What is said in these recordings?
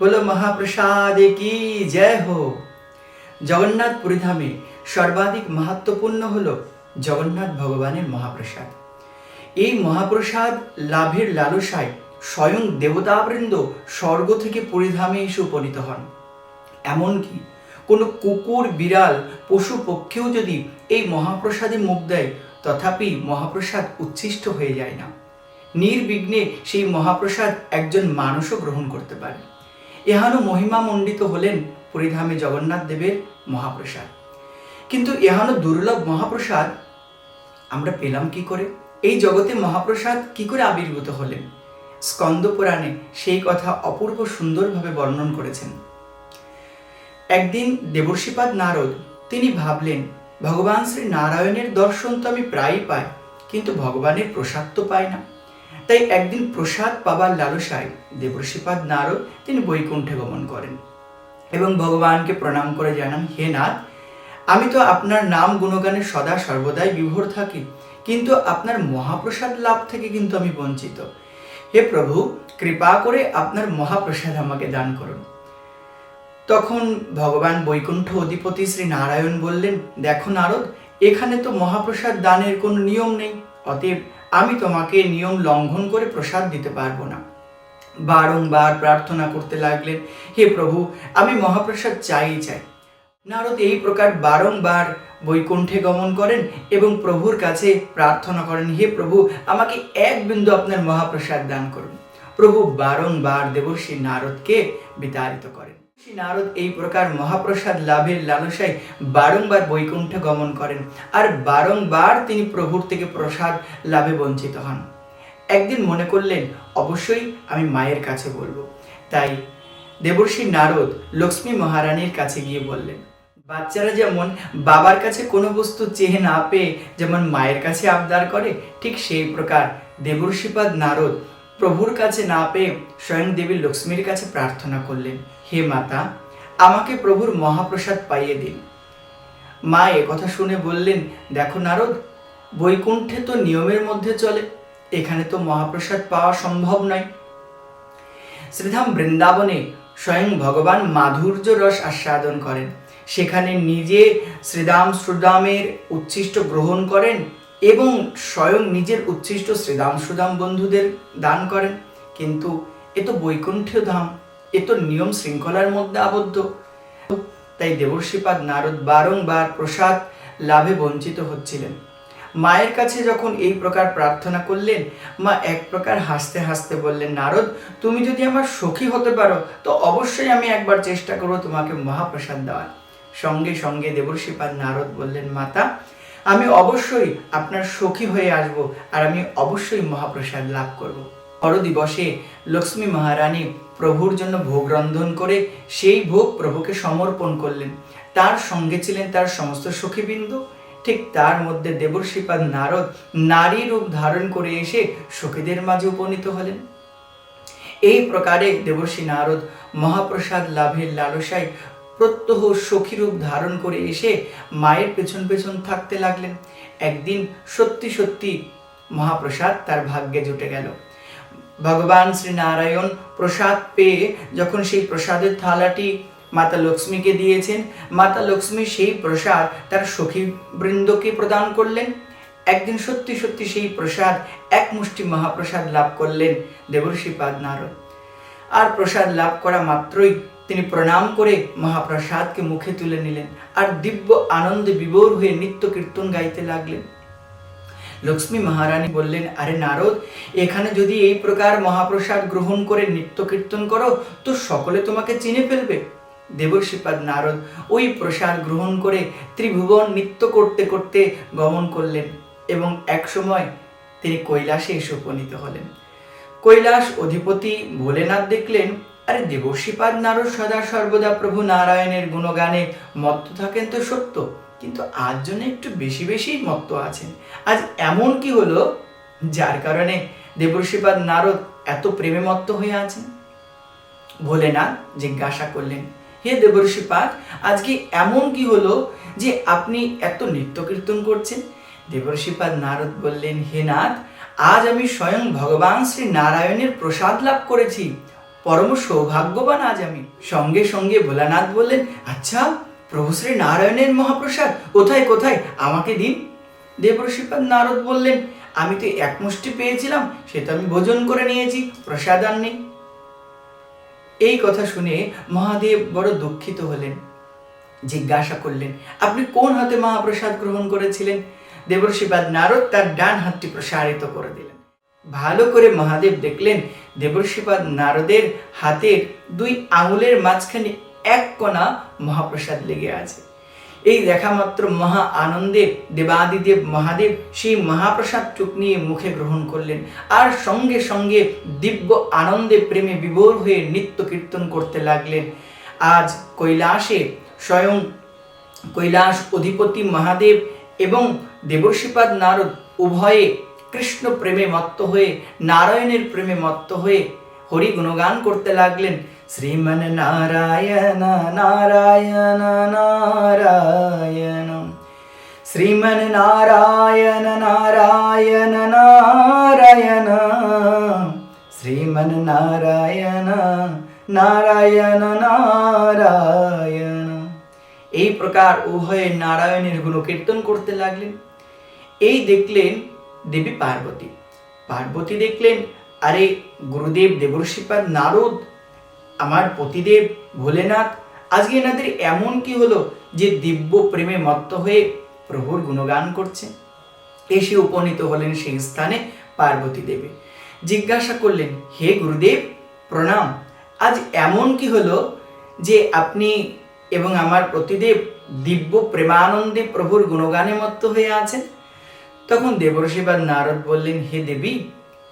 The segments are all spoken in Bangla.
বলো মহাপ্রসাদ কি জয় হো? জগন্নাথ পুরীধামে সর্বাধিক মাহাত্মপূর্ণ হল জগন্নাথ ভগবানের মহাপ্রসাদ। এই মহাপ্রসাদ লাভের লালসায় স্বয়ং দেবতাবৃন্দ স্বর্গ থেকে পরিধামে এসে উপনীত হন। এমনকি কোনো কুকুর, বিড়াল, পশু পক্ষেও যদি এই মহাপ্রসাদে মুখ দেয়, তথাপি মহাপ্রসাদ উচ্ছিষ্ট হয়ে যায় না। নির্বিঘ্নে সেই মহাপ্রসাদ একজন মানুষও গ্রহণ করতে পারে। এহানো মহিমা মণ্ডিত হলেন পরিধামে জগন্নাথ দেবের মহাপ্রসাদ। কিন্তু এহানো দুর্লভ মহাপ্রসাদ আমরা পেলাম কি করে? এই জগতে মহাপ্রসাদ কি করে আবির্ভূত হলেন? স্কন্দ পুরাণে সেই কথা অপূর্ব সুন্দরভাবে বর্ণন করেছেন। একদিন দেবর্ষিপাদ নারদ, তিনি ভাবলেন, ভগবান শ্রী নারায়ণের দর্শন তো আমি প্রায়ই পাই, কিন্তু ভগবানের প্রসাদ তো পাই না। তাই একদিন প্রসাদ পাবার লালসায় দেবর্ষিপাদ নারদ তিনি বৈকুণ্ঠে গমন করেন এবং ভগবানকে প্রণাম করে জানান, হে নাথ, আমি তো আপনার নাম গুণগানে সদা সর্বদাই বিভোর থাকি, কিন্তু আপনার মহাপ্রসাদ লাভ থেকে কিন্তু আমি বঞ্চিত। হে প্রভু, কৃপা করে আপনার মহাপ্রসাদ আমাকে দান করুন। তখন ভগবান বৈকুণ্ঠ অধিপতি শ্রী নারায়ণ বললেন, দেখো নারদ, এখানে তো মহাপ্রসাদ দানের কোনো নিয়ম নেই, অতএব আমি তোমাকে নিয়ম লঙ্ঘন করে প্রসাদ দিতে পারব না। বারংবার প্রার্থনা করতে লাগলেন হে প্রভু, আমি মহাপ্রসাদ চাই চাই। নারদ এই প্রকার বারংবার বৈকুণ্ঠে গমন করেন এবং প্রভুর কাছে প্রার্থনা করেন, হে প্রভু, আমাকে এক বিন্দু আপনার মহাপ্রসাদ দান করুন। প্রভু বারংবার দেবর্ষী নারদকে বিতাড়িত করেন। শ্রী নারদ এই প্রকার মহাপ্রসাদ লাভের লালসায় বারংবার বৈকুণ্ঠ গমন করেন আর বারংবার তিনি প্রভুর থেকে প্রসাদ লাভে বঞ্চিত হন। একদিন মনে করলেন, অবশ্যই আমি মায়ের কাছে বলব। তাই দেবর্ষী নারদ লক্ষ্মী মহারানীর কাছে গিয়ে বললেন, বাচ্চারা যেমন বাবার কাছে কোনো বস্তু চেয়ে না পেয়ে যেমন মায়ের কাছে আবদার করে, ঠিক সেই প্রকার দেবর্ষিপাদ নারদ প্রভুর কাছে না পেয়ে স্বয়ং দেবী লক্ষ্মীর কাছে প্রার্থনা করলেন। হে মাতা, আমাকে প্রভুর মহাপ্রসাদ পাইয়ে দিন। মা কথা শুনে বললেন, দেখো নারদ, বৈকুণ্ঠে তো নিয়মের মধ্যে চলে, এখানে তো মহাপ্রসাদ পাওয়া সম্ভব নয়। শ্রীধাম বৃন্দাবনে স্বয়ং ভগবান মাধুর্য রস আস্বাদন করেন। সেখানে নিজে শ্রীদাম শ্রুদামের উচ্ছিষ্ট গ্রহণ করেন এবং স্বয়ং নিজের উচ্ছিষ্ট শ্রীদাম শ্রুদাম বন্ধুদের দান করেন। কিন্তু এ তো বৈকুণ্ঠীয় ধাম। এ তো নিয়ম শৃঙ্খলার মধ্যে আবদ্ধ। তাই দেবর্ষিপাদ নারদ বারংবার প্রসাদ লাভে বঞ্চিত হচ্ছিলেন। মায়ের কাছে যখন এই প্রকার প্রার্থনা করলেন, মা এক প্রকার হাসতে হাসতে বললেন, নারদ, তুমি যদি আমার সখী হতে পারো, তো অবশ্যই আমি একবার চেষ্টা করব তোমাকে মহাপ্রসাদ দেওয়ার। সঙ্গে সঙ্গে দেবর্ষিপাদ নারদ বললেন, মাতা, আমি অবশ্যই আপনার সখী হয়ে আসব আর আমি অবশ্যই মহাপ্রসাদ লাভ করব। বড় দিবসে লক্ষ্মী মহারানী প্রভুর জন্য ভোগ রন্ধন করে সেই ভোগ প্রভুকে সমর্পণ করলেন। তার সঙ্গে ছিলেন তার সমস্ত সখীবৃন্দ। ঠিক তার মধ্যে দেবর্ষিপাদ নারদ নারী রূপ ধারণ করে এসে সখীদের মাঝে উপনীত হলেন। এই প্রকারে দেবর্ষী নারদ মহাপ্রসাদ লাভের লালসায় প্রত্যহ সখীরূপ ধারণ করে এসে মায়ের পেছন পেছন থাকতে লাগলেন। একদিন সত্যি সত্যি মহাপ্রসাদ তার ভাগ্যে জুটে গেল। ভগবান শ্রী নারায়ণ প্রসাদ পেয়ে যখন সেই প্রসাদের থালাটি মাতা লক্ষ্মীকে দিয়েছেন, মাতা লক্ষ্মী সেই প্রসাদ তার সখী বৃন্দকে প্রদান করলেন। একদিন সত্যি সত্যি সেই প্রসাদ, এক মুষ্টি মহাপ্রসাদ লাভ করলেন দেবর্ষিপাদ নারদ। আর প্রসাদ লাভ করা মাত্রই তিনি প্রণাম করে মহাপ্রসাদকে মুখে তুলে নিলেন আর দিব্য আনন্দে বিভোর হয়ে নিত্য কীর্তন গাইতে লাগলেন। লক্ষ্মী মহারানী বললেন, আরে নারদ, এখানে যদি এই প্রকার মহাপ্রসাদ গ্রহণ করে নিত্য কীর্তন করো, তো সকলে তোমাকে চিনে ফেলবে। দেবশ্রীপাদ নারদ ওই প্রসাদ গ্রহণ করে ত্রিভুবন নৃত্য করতে করতে গমন করলেন এবং এক সময় তিনি কৈলাসে এসে উপনীত হলেন। কৈলাস অধিপতি ভোলেনাথ দেখলেন, আরে দেবশ্রীপাদ নারদ সদা সর্বদা প্রভু নারায়ণের গুণগানে মত্ত থাকেন তো সত্য। কিন্তু আজ জন্য একটু বেশি বেশি মত্ত আছেন। আজ এমন কি হলো যার কারণে দেবর্ষিপাদ নারদ এত প্রেমে মত্ত হয়ে আছেন? ভোলেনাথ জিজ্ঞাসা করলেন, হে দেবর্ষিপাদ আজকে এমন কি হলো যে আপনি এত নৃত্য কীর্তন করছেন? দেবর্ষিপাদ নারদ বললেন, হে নাথ, আজ আমি স্বয়ং ভগবান শ্রী নারায়ণের প্রসাদ লাভ করেছি। পরম সৌভাগ্যবান আজ আমি। সঙ্গে সঙ্গে ভোলানাথ বললেন আচ্ছা প্রভু শ্রী নারায়ণের মহাপ্রসাদ। কোথায় কোথায়? আমাকে দিন। দেবর্ষিপাদ নারদ বললেন, আমি তো এক মুষ্টি পেয়েছিলাম সেটা আমি ভোজন করে নিয়েছি, প্রসাদ আর নেই। এই কথা শুনে মহাদেব বড় দুঃখিত হলেন। জিজ্ঞাসা করলেন, আপনি কোন হাতে মহাপ্রসাদ গ্রহণ করেছিলেন? দেবর্ষিপাদ নারদ তার ডান হাতটি প্রসারিত করে দিলেন। ভালো করে মহাদেব দেখলেন দেবর্ষিপাদ নারদের হাতের দুই আঙুলের মাঝখানে এক কণা মহাপ্রসাদ লেগে আছে। এই দেখা মাত্র মহা আনন্দে দেবাদিদেব মহাদেব সেই মহাপ্রসাদটুক নিয়ে মুখে গ্রহণ করলেন। আর সঙ্গে সঙ্গে দিব্য আনন্দে প্রেমে বিভোর হয়ে নিত্য কীর্তন করতে লাগলেন। আজ কৈলাসে স্বয়ং কৈলাস অধিপতি মহাদেব এবং দেবর্ষিপাদ নারদ উভয়ে কৃষ্ণ প্রেমে মত্ত হয়ে, নারায়ণের প্রেমে মত্ত হয়ে হরি গুণগান করতে লাগলেন। শ্রীমন নারায়ণ নারায়ণ নারায়ণ। শ্রীমন নারায়ণ নারায়ণ নারায়ণ। শ্রীমন নারায়ণ নারায়ণ নারায়ণ। এই প্রকার উভয়ে নারায়ণের গুণকীর্তন করতে লাগলেন। এই দেখলেন দেবী পার্বতী। পার্বতী দেখলেন আরে গুরুদেব দেবর্ষিপাদ নারদ, আমার পতিদেব ভোলেনাথ, আজকে এনাদের এমন কি হলো যে দিব্য প্রেমে মত্ত হয়ে প্রভুর গুণগান করছে? এসে উপনীত হলেন সেই স্থানে পার্বতী দেবী। জিজ্ঞাসা করলেন, হে গুরুদেব, প্রণাম। আজ এমন কি হলো যে আপনি এবং আমার প্রতিদেব দিব্য প্রেমানন্দে প্রভুর গুণগানে মত্ত হয়ে আছেন? তখন দেবর্ষিবাদ নারদ বললেন, হে দেবী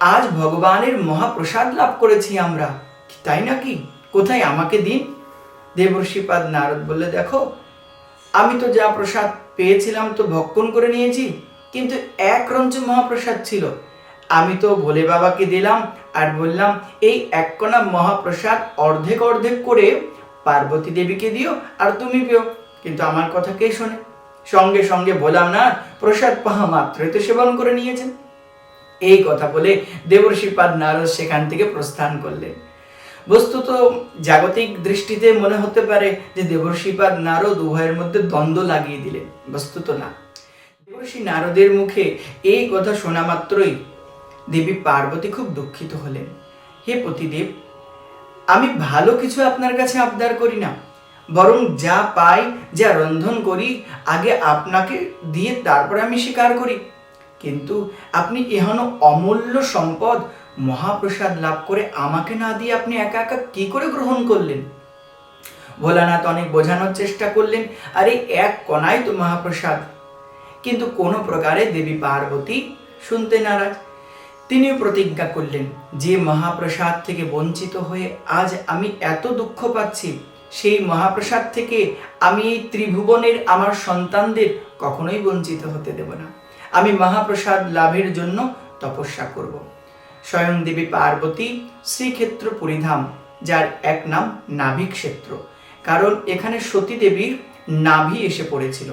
আজ ভগবানের মহাপ্রসাদ লাভ করেছি আমরা। তাই নাকি? কোথায় আমাকে দিন? দেবর্ষিপাদ নারদ বললে, দেখো, আমি তো যা প্রসাদ পেয়েছিলাম তো ভক্ষণ করে নিয়েছি, কিন্তু এক রঞ্চ মহাপ্রসাদ ছিল। আমি তো ভোলে বাবাকে দিলাম আর বললাম, এই এক কণা মহাপ্রসাদ অর্ধেক অর্ধেক করে পার্বতী দেবীকে দিও আর তুমি পেও। কিন্তু আমার কথা কে শোনে? সঙ্গে সঙ্গে বললাম না প্রসাদ পাহা মাত্রই তো সেবন করে নিয়েছেন। এই কথা বলে দেবর্ষিপাদ নারদ সেখান থেকে প্রস্থান করলেন। বস্তুত জাগতিক দৃষ্টিতে মনে হতে পারে যে দেবর্ষিপাদ নারদ উভয়ের মধ্যে দ্বন্দ্ব লাগিয়ে দিলেন। বস্তুত না। দেবর্ষি নারদের মুখে এই কথা শোনা মাত্রই দেবী পার্বতী খুব দুঃখিত হলেন। হে পতিদেব, আমি ভালো কিছু আপনার কাছে আবদার করি না, বরং যা পাই, যা রন্ধন করি, আগে আপনাকে দিয়ে তারপরে আমি স্বীকার করি। কিন্তু আপনি এহেন অমূল্য সম্পদ। মহাপ্রসাদ লাভ করে আমাকে না দিয়ে আপনি একা একা কি করে গ্রহণ করলেন? ভোলানাথ অনেক বোঝানোর চেষ্টা করলেন, আরে, এক কণাই তো মহাপ্রসাদ। কিন্তু কোনো প্রকারে দেবী পার্বতী শুনতে নারাজ। তিনিও প্রতিজ্ঞা করলেন, যে মহাপ্রসাদ থেকে বঞ্চিত হয়ে আজ আমি এত দুঃখ পাচ্ছি, সেই মহাপ্রসাদ থেকে আমি এই ত্রিভুবনের আমার সন্তানদের কখনোই বঞ্চিত হতে দেব না। আমি মহাপ্রসাদ লাভের জন্য তপস্যা করব। স্বয়ং দেবী পার্বতী শ্রীক্ষেত্র পরিধাম, যার এক নাম নাভি ক্ষেত্র, কারণ এখানে সতী দেবীর নাভি এসে পড়েছিল।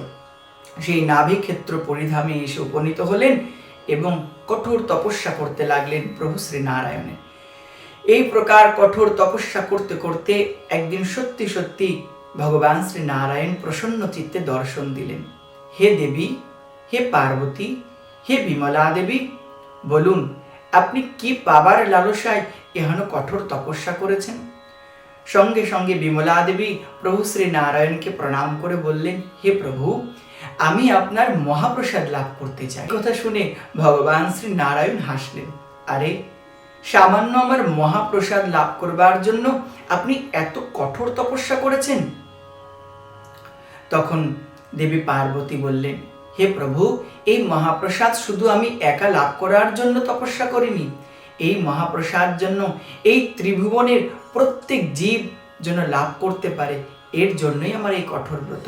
সেই নাভি ক্ষেত্র পরিধামে এসে উপনীত হলেন এবং কঠোর তপস্যা করতে লাগলেন প্রভু শ্রী নারায়ণে এই প্রকার কঠোর তপস্যা করতে করতে একদিন সত্যি সত্যি ভগবান শ্রী নারায়ণ প্রসন্ন চিত্তে দর্শন দিলেন। হে দেবী হে পার্বতী, হে বিমলা দেবী বলুন, আপনি কি পাবার লালসায় এহেন কঠোর তপস্যা করেছেন? সঙ্গে সঙ্গে বিমলা দেবী প্রভু শ্রী নারায়ণকে প্রণাম করে বললেন, হে প্রভু, আমি আপনার মহাপ্রসাদ লাভ করতে চাই। কথা শুনে ভগবান শ্রী নারায়ণ হাসলেন। আরে, সামান্য আমার মহাপ্রসাদ লাভ করবার জন্য আপনি এত কঠোর তপস্যা করেছেন? তখন দেবী পার্বতী বললেন হে প্রভু, এই মহাপ্রসাদ শুধু আমি একা লাভ করার জন্য তপস্যা করিনি। এই মহাপ্রসাদ জন্য এই ত্রিভুবনের প্রত্যেক জীব যেন লাভ করতে পারে, এর জন্যই আমার এই কঠোর ব্রত।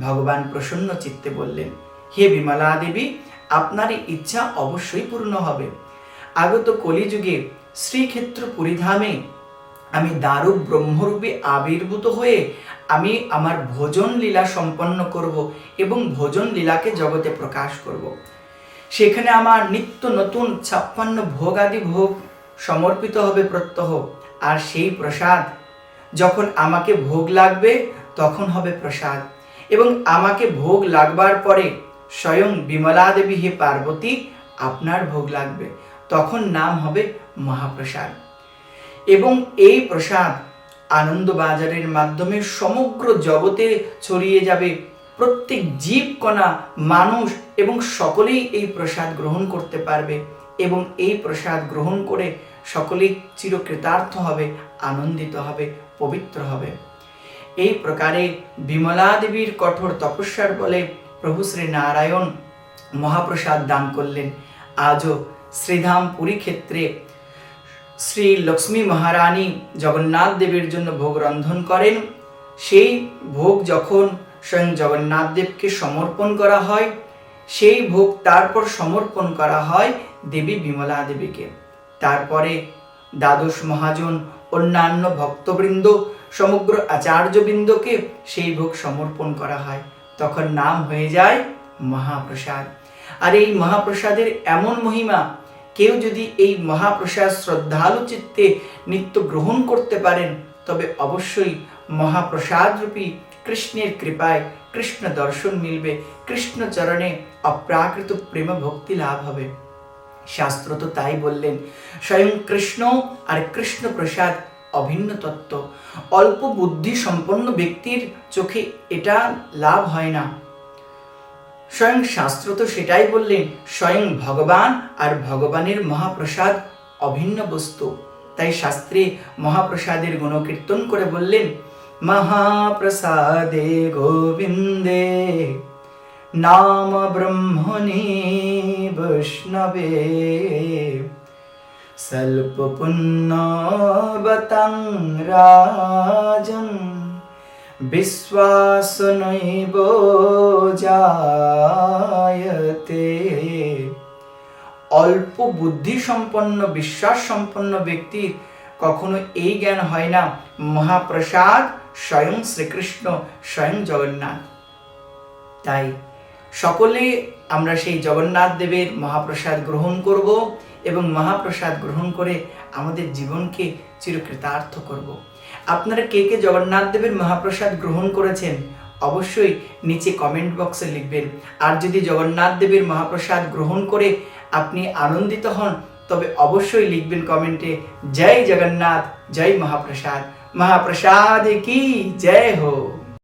ভগবান প্রসন্ন চিত্তে বললেন, হে বিমলা দেবী, আপনার ইচ্ছা অবশ্যই পূর্ণ হবে। আগত কলিযুগে শ্রীক্ষেত্র পরিধামে আমি দারু ব্রহ্মরূপে আবির্ভূত হয়ে আমি আমার ভোজন লীলা সম্পন্ন করব এবং ভোজন লীলাকে জগতে প্রকাশ করব। সেখানে আমার নিত্য নতুন ছাপ্পান্ন ভোগ আদি ভোগ সমর্পিত হবে প্রত্যহ, আর সেই প্রসাদ যখন আমাকে ভোগ লাগবে তখন হবে প্রসাদ, এবং আমাকে ভোগ লাগবার পরে স্বয়ং বিমলা দেবী হে পার্বতী, আপনার ভোগ লাগবে, তখন নাম হবে মহাপ্রসাদ এবং এই প্রসাদ আনন্দবাজারের মাধ্যমে সমগ্র জগতে ছড়িয়ে যাবে। প্রত্যেক জীব কণা মানুষ এবং সকলেই এই প্রসাদ গ্রহণ করতে পারবে এবং এই প্রসাদ গ্রহণ করে সকলেই চিরকৃতার্থ হবে, আনন্দিত হবে, পবিত্র হবে। এই প্রকারে বিমলা দেবীর কঠোর তপস্যার বলে প্রভু শ্রী নারায়ণ মহাপ্রসাদ দান করলেন। আজও শ্রীধাম পুরী ক্ষেত্রে শ্রী লক্ষ্মী মহারানী জগন্নাথ দেবের জন্য ভোগ রন্ধন করেন। সেই ভোগ যখন স্বয়ং জগন্নাথ দেবকে সমর্পণ করা হয়, সেই ভোগ তারপর সমর্পণ করা হয় দেবী বিমলা দেবীকে। তারপরে দ্বাদশ মহাজন অন্যান্য ভক্তবৃন্দ, সমগ্র আচার্যবৃন্দকে সেই ভোগ সমর্পণ করা হয়। তখন নাম হয়ে যায় মহাপ্রসাদ। আর এই মহাপ্রসাদের এমন মহিমা কেউ যদি এই মহাপ্রসাদ শ্রদ্ধালু চিত্তে নিত্য গ্রহণ করতে পারেন, তবে অবশ্যই মহাপ্রসাদ রূপী কৃষ্ণের কৃপায় কৃষ্ণ দর্শন মিলবে, কৃষ্ণ চরণে অপ্রাকৃত প্রেম ভক্তি লাভ হবে। শাস্ত্র তো তাই বললেন, স্বয়ং কৃষ্ণ আর কৃষ্ণ প্রসাদ অভিন্ন তত্ত্ব। অল্প বুদ্ধি সম্পন্ন ব্যক্তির চোখে এটা লাভ হয় না। স্বয়ং শাস্ত্র তো সেটাই বললেন, স্বয়ং ভগবান আর ভগবানের মহাপ্রসাদ অভিন্ন বস্তু। তাই শাস্ত্রে মহাপ্রসাদের গুণকীর্তন করে বললেন, মহাপ্রসাদে গোবিন্দে নাম ব্রহ্মণি বৈষ্ণবে স্বল্প পুণ্যবতং রাজন। বিশ্বাস নৈব জায়তে অল্প বুদ্ধি সম্পন্ন বিশ্বাস সম্পন্ন ব্যক্তির কখনো এই জ্ঞান হয় না। মহাপ্রসাদ স্বয়ং শ্রীকৃষ্ণ, স্বয়ং জগন্নাথ। তাই সকলে আমরা সেই জগন্নাথ দেবের মহাপ্রসাদ গ্রহণ করব এবং মহাপ্রসাদ গ্রহণ করে আমাদের জীবনকে চিরকৃতার্থ করব। আপনারা কে কে জগন্নাথ দেবের মহাপ্রসাদ গ্রহণ করেছেন, অবশ্যই নিচে কমেন্ট বক্সে লিখবেন। আর যদি জগন্নাথ দেবের মহাপ্রসাদ গ্রহণ করে আপনি আনন্দিত হন, তবে অবশ্যই লিখবেন কমেন্টে জয় জগন্নাথ, জয় মহাপ্রসাদ। মহাপ্রসাদ কি? জয় হো